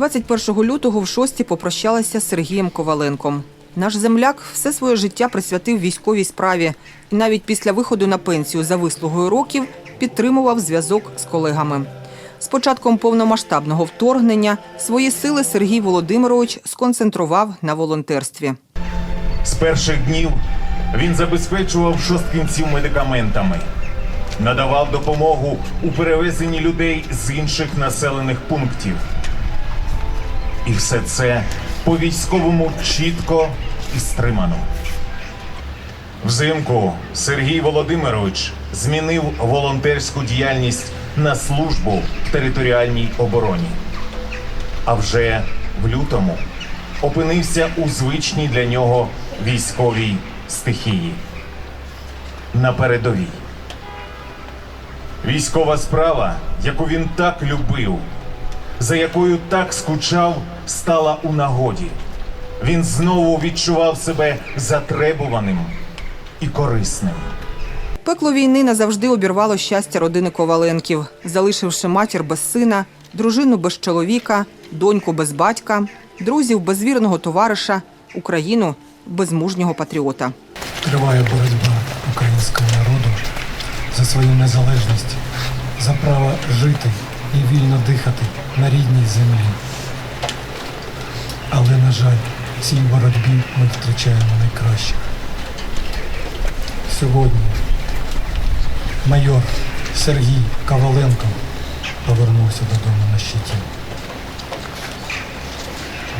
21 лютого в шості попрощалася з Сергієм Коваленком. Наш земляк все своє життя присвятив військовій справі і навіть після виходу на пенсію за вислугою років підтримував зв'язок з колегами. З початком повномасштабного вторгнення свої сили Сергій Володимирович сконцентрував на волонтерстві. З перших днів він забезпечував шосткинців медикаментами, надавав допомогу у перевезенні людей з інших населених пунктів. І все це по військовому чітко і стримано. Взимку Сергій Володимирович змінив волонтерську діяльність на службу в територіальній обороні. А вже в лютому опинився у звичній для нього військовій стихії. На передовій. Військова справа, яку він так любив, за якою так скучав, стала у нагоді. Він знову відчував себе затребуваним і корисним. Пекло війни назавжди обірвало щастя родини Коваленків, залишивши матір без сина, дружину без чоловіка, доньку без батька, друзів без вірного товариша, Україну без мужнього патріота. Триває боротьба українського народу за свою незалежність, за право жити і вільно дихати на рідній землі. Але, на жаль, в цій боротьбі ми втрачаємо найкращих. Сьогодні майор Сергій Коваленко повернувся додому на щиті.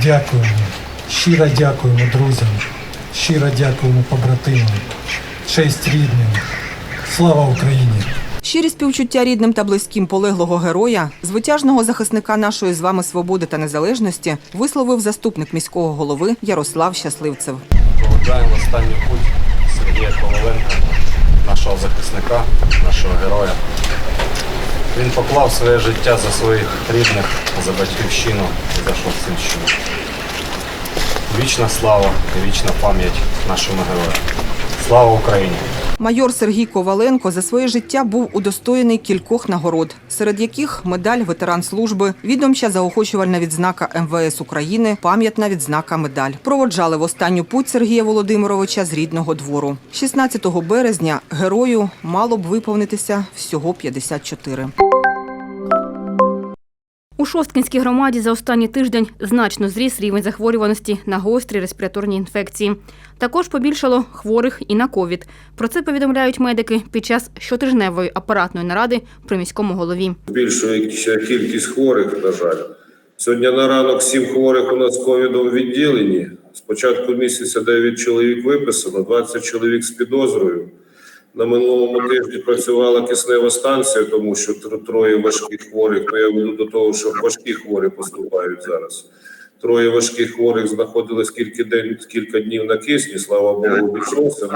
Дякуємо, щиро дякуємо друзям, щиро дякуємо побратимам, честь рідним. Слава Україні! Щирі співчуття рідним та близьким полеглого героя, звитяжного захисника нашої з вами свободи та незалежності, висловив заступник міського голови Ярослав Щасливцев. Проведжаємо в останній путь Сергія Коваленка, нашого захисника, нашого героя. Він поклав своє життя за своїх рідних, за батьківщину і за Шостинщину. Вічна слава і вічна пам'ять нашому герою. Слава Україні! Майор Сергій Коваленко за своє життя був удостоєний кількох нагород, серед яких медаль ветеран служби, відомча заохочувальна відзнака МВС України, пам'ятна відзнака медаль. Проводжали в останню путь Сергія Володимировича з рідного двору. 16 березня герою мало б виповнитися всього 54. У Шосткинській громаді за останній тиждень значно зріс рівень захворюваності на гострі респіраторні інфекції. Також побільшало хворих і на ковід. Про це повідомляють медики під час щотижневої апаратної наради при міському голові. Збільшується кількість хворих, на жаль. Сьогодні на ранок сім хворих у нас ковідом в відділенні. З початку місяця 9 чоловік виписано, 20 чоловік з підозрою. На минулому тижні працювала киснева станція, тому що троє важких хворих. Ну, я веду до того, що важкі хворі поступають зараз. Троє важких хворих знаходились кілька день, кілька днів на кисні, слава Богу, обійшовся.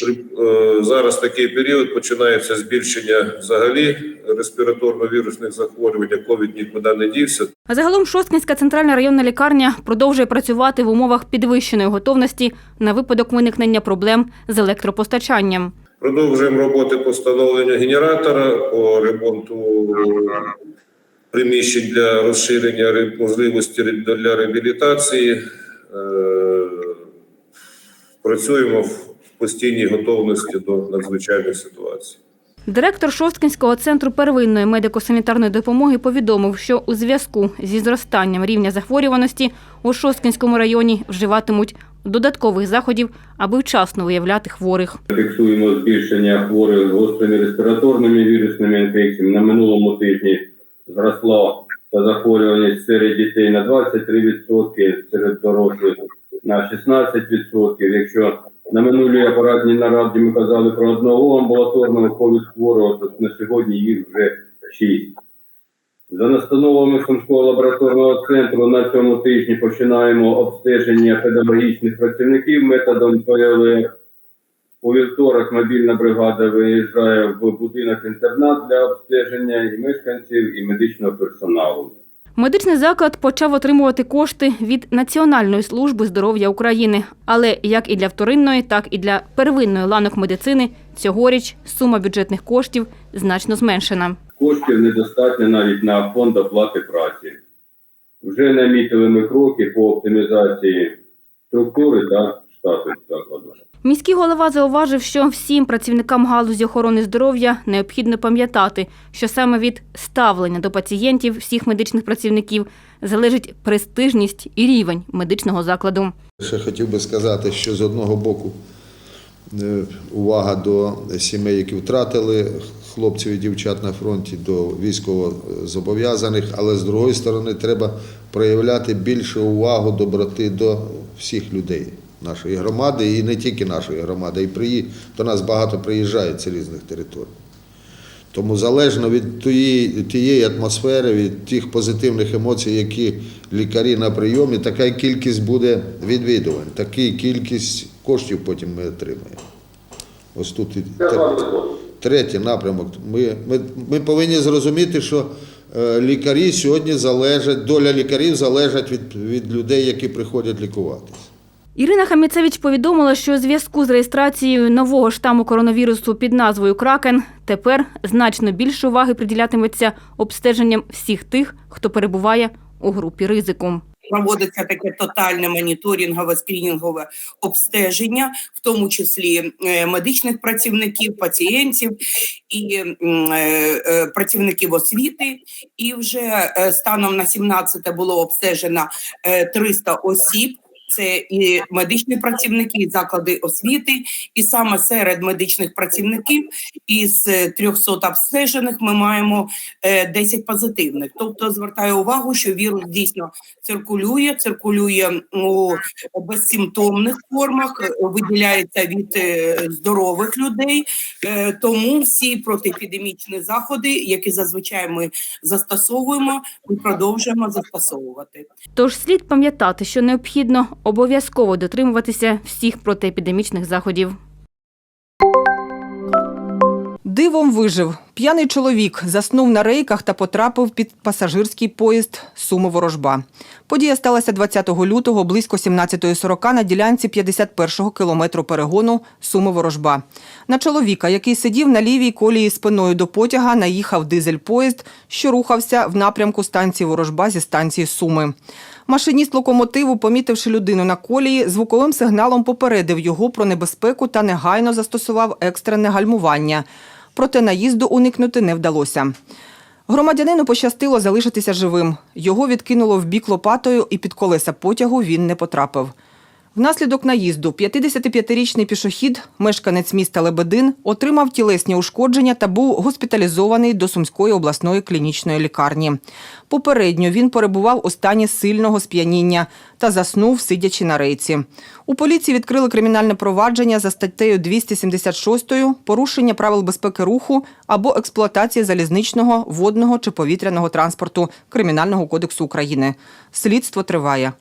При- е, зараз такий період починається збільшення взагалі респіраторно-вірусних захворювань, ковід нікуди не дівся. А загалом Шосткинська центральна районна лікарня продовжує працювати в умовах підвищеної готовності на випадок виникнення проблем з електропостачанням. Продовжуємо роботи по встановленню генератора, по ремонту приміщень для розширення ре- можливості для реабілітації. Е, Працюємо в постійній готовності до надзвичайних ситуацій. Директор Шосткинського центру первинної медико-санітарної допомоги повідомив, що у зв'язку зі зростанням рівня захворюваності у Шосткинському районі вживатимуть додаткових заходів, аби вчасно виявляти хворих. Фіксуємо збільшення хворих з гострими респіраторними вірусними інфекціями. На минулому тижні зросла захворюваність серед дітей на 23%, серед дорослих на 16%. Якщо на минулій апаратній нараді ми казали про одного амбулаторного ковід хворого, то на сьогодні їх вже 6. За настановами Сумського лабораторного центру на цьому тижні починаємо обстеження педагогічних працівників методом ПЛР. У вівторок мобільна бригада виїжджає в будинок інтернат для обстеження і мешканців, і медичного персоналу. Медичний заклад почав отримувати кошти від Національної служби здоров'я України. Але як і для вторинної, так і для первинної ланок медицини цьогоріч сума бюджетних коштів значно зменшена. Коштів недостатньо навіть на фонд оплати праці. Вже намітили ми кроки по оптимізації структури та штату закладу. Міський голова зауважив, що всім працівникам галузі охорони здоров'я необхідно пам'ятати, що саме від ставлення до пацієнтів всіх медичних працівників залежить престижність і рівень медичного закладу. Ще хотів би сказати, що з одного боку е, увага до сімей, які втратили хлопців і дівчат на фронті, до військовозобов'язаних, але з другої сторони треба проявляти більше увагу, доброти до всіх людей нашої громади, і не тільки нашої громади, і приї... до нас багато приїжджають з різних територій. Тому залежно від тієї, тієї атмосфери, від тих позитивних емоцій, які лікарі на прийомі, така кількість буде відвідувань, така кількість коштів потім ми отримаємо. Ось тут і третій напрямок. Ми, ми, ми повинні зрозуміти, що е, лікарі сьогодні залежать, доля лікарів залежить від, від людей, які приходять лікуватися. Ірина Хаміцевич повідомила, що у зв'язку з реєстрацією нового штаму коронавірусу під назвою Кракен тепер значно більше уваги приділятиметься обстеженням всіх тих, хто перебуває у групі ризику. Проводиться таке тотальне моніторингове скринінгове обстеження, в тому числі е, медичних працівників, пацієнтів і е, е, працівників освіти. І вже станом на 17 було обстежено е, 300 осіб. Це і медичні працівники, і заклади освіти, і саме серед медичних працівників із е, 300 обстежених ми маємо е, 10 позитивних. Тобто звертаю увагу, що вірус дійсно циркулює, циркулює у безсимптомних формах, е, виділяється від е, здорових людей. Е, Тому всі протиепідемічні заходи, які зазвичай ми застосовуємо, ми продовжуємо застосовувати. Тож слід пам'ятати, що необхідно обов'язково дотримуватися всіх протиепідемічних заходів. Дивом вижив. П'яний чоловік заснув на рейках та потрапив під пасажирський поїзд Суми-Ворожба. Подія сталася 20 лютого близько 17.40 на ділянці 51-го кілометру перегону Суми-Ворожба. На чоловіка, який сидів на лівій колії спиною до потяга, наїхав дизель-поїзд, що рухався в напрямку станції Ворожба зі станції Суми. Машиніст локомотиву, помітивши людину на колії, звуковим сигналом попередив його про небезпеку та негайно застосував екстрене гальмування. Проте наїзду уникнути не вдалося. Громадянину пощастило залишитися живим. Його відкинуло в бік лопатою, і під колеса потягу він не потрапив. Внаслідок наїзду 55-річний пішохід, мешканець міста Лебедин, отримав тілесні ушкодження та був госпіталізований до Сумської обласної клінічної лікарні. Попередньо він перебував у стані сильного сп'яніння та заснув, сидячи на рейці. У поліції відкрили кримінальне провадження за статтею 276 порушення правил безпеки руху або експлуатації залізничного, водного чи повітряного транспорту Кримінального кодексу України. Слідство триває.